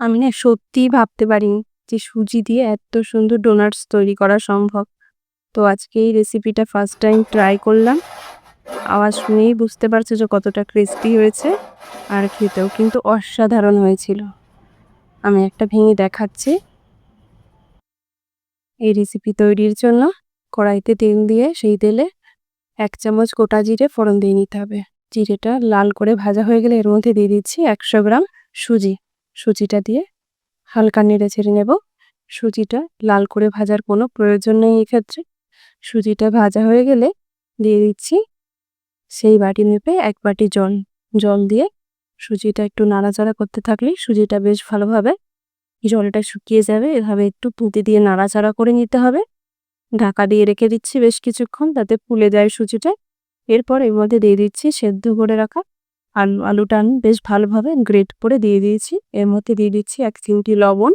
আমি না সত্যিই ভাবতে পারিনি যে সুজি দিয়ে এত সুন্দর ডোনাটস তৈরি করা সম্ভব। তো আজকে এই রেসিপিটা ফার্স্ট টাইম ট্রাই করলাম। আওয়াজ শুনেই বুঝতে পারছ যে কতটা ক্রিস্পি হয়েছে আর খেতেও কিন্তু অসাধারণ হয়েছিল। আমি একটা ভেঙে দেখাচ্ছি। এই রেসিপি তৈরির জন্য কড়াইতে তেল দিয়ে সেই তেলে এক চামচ গোটা জিরে ফোড়ন দিয়ে নিতে হবে। জিরেটা লাল করে ভাজা হয়ে গেলে এর মধ্যে দিয়ে দিচ্ছি একশো গ্রাম সুজি। সুজিটা দিয়ে হালকা নেড়ে ছেড়ে নেব। সুজিটা লাল করে ভাজার কোনো প্রয়োজন নেই এক্ষেত্রে। সুজিটা ভাজা হয়ে গেলে দিয়ে দিচ্ছি সেই বাটি মেপে এক বাটি জল। জল দিয়ে সুজিটা একটু নাড়াচাড়া করতে থাকলেই সুজিটা বেশ ভালোভাবে জলটা শুকিয়ে যাবে। এভাবে একটু পুঁতি দিয়ে নাড়াচাড়া করে নিতে হবে। ঢাকা দিয়ে রেখে দিচ্ছি বেশ কিছুক্ষণ, তাতে ফুলে যায় সুজিটা। এরপর এর মধ্যে দিয়ে দিচ্ছি সেদ্ধ করে রাখা আলু, আলুটা আমি বেশ ভালোভাবে গ্রেট করে দিয়ে দিয়েছি। এর মধ্যে দিয়ে দিচ্ছি এক চিমটি লবণ।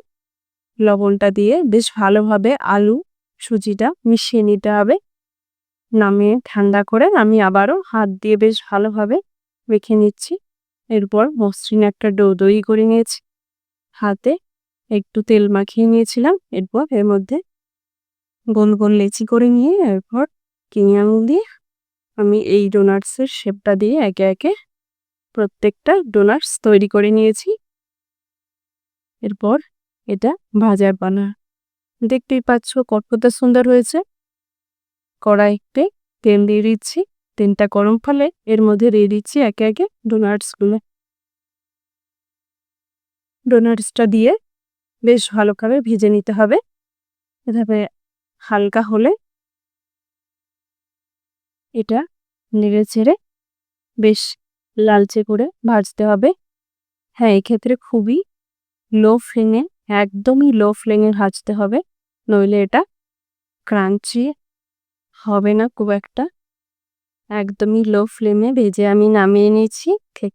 লবণটা দিয়ে বেশ ভালোভাবে আলু সুজিটা মিশিয়ে নিতে হবে। নামিয়ে ঠান্ডা করে আমি আবারও হাত দিয়ে বেশ ভালোভাবে রেখে নিচ্ছি। এরপর মসৃণ একটা ডো দই করে নিয়েছি। হাতে একটু তেল মাখিয়ে নিয়েছিলাম। এরপর এর মধ্যে গোল গোল লেচি করে নিয়ে এরপর কিনে আঙুল দিয়ে আমি এই ডোনাটসের শেপটা দিয়ে একে একে প্রত্যেকটা ডোনাটস তৈরি করে নিয়েছি। এরপর এটা ভাজার পানা দেখতেই পাচ্ছ কতটা সুন্দর হয়েছে। কড়াইতে তেল দিয়ে দিচ্ছি, তেলটা গরম ফলে এর মধ্যে দিয়ে দিচ্ছি একে একে ডোনাটসগুলো ডোনাটসটা দিয়ে বেশ ভালোভাবে ভেজে নিতে হবে। এভাবে হালকা হলে এটা নেড়ে ছেড়ে বেশ লালচে করে ভাজতে হবে। হ্যাঁ এক্ষেত্রে খুবই লো ফ্লেমে একদমই লো ফ্লেমে ভাজতে হবে, নইলে এটা ক্রাঞ্চি হবে না খুব একটা। একদমই লো ফ্লেমে ভেজে আমি নামিয়ে নিয়েছি